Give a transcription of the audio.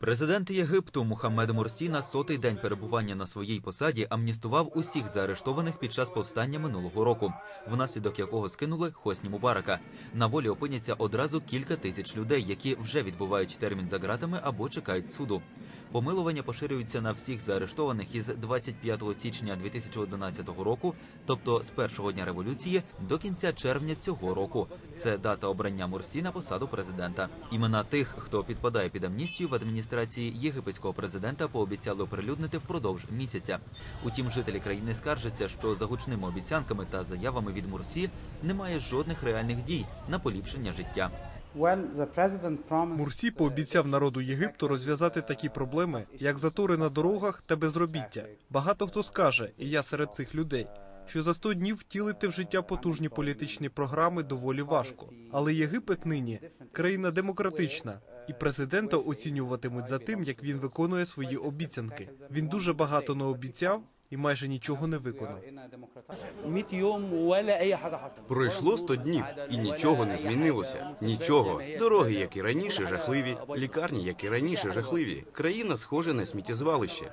Президент Єгипту Мухаммед Мурсі на сотий день перебування на своїй посаді амністував усіх заарештованих під час повстання минулого року, внаслідок якого скинули Хосні Мубарака. На волі опиняться одразу кілька тисяч людей, які вже відбувають термін за ґратами або чекають суду. Помилування поширюються на всіх заарештованих із 25 січня 2011 року, тобто з першого дня революції до кінця червня цього року. Це дата обрання Мурсі на посаду президента. Імена тих, хто підпадає під амністію в адміністрації єгипетського президента, пообіцяли оприлюднити впродовж місяця. Утім, жителі країни скаржаться, що за гучними обіцянками та заявами від Мурсі немає жодних реальних дій на поліпшення життя. Мурсі пообіцяв народу Єгипту розв'язати такі проблеми, як затори на дорогах та безробіття. Багато хто скаже, і я серед цих людей, що за 100 днів втілити в життя потужні політичні програми доволі важко. Але Єгипет нині країна демократична, і президента оцінюватимуть за тим, як він виконує свої обіцянки. Він дуже багато не обіцяв і майже нічого не виконав. Пройшло 100 днів, і нічого не змінилося. Нічого дороги, як і раніше, жахливі, лікарні, як і раніше, жахливі. Країна схожа на сміттєзвалище.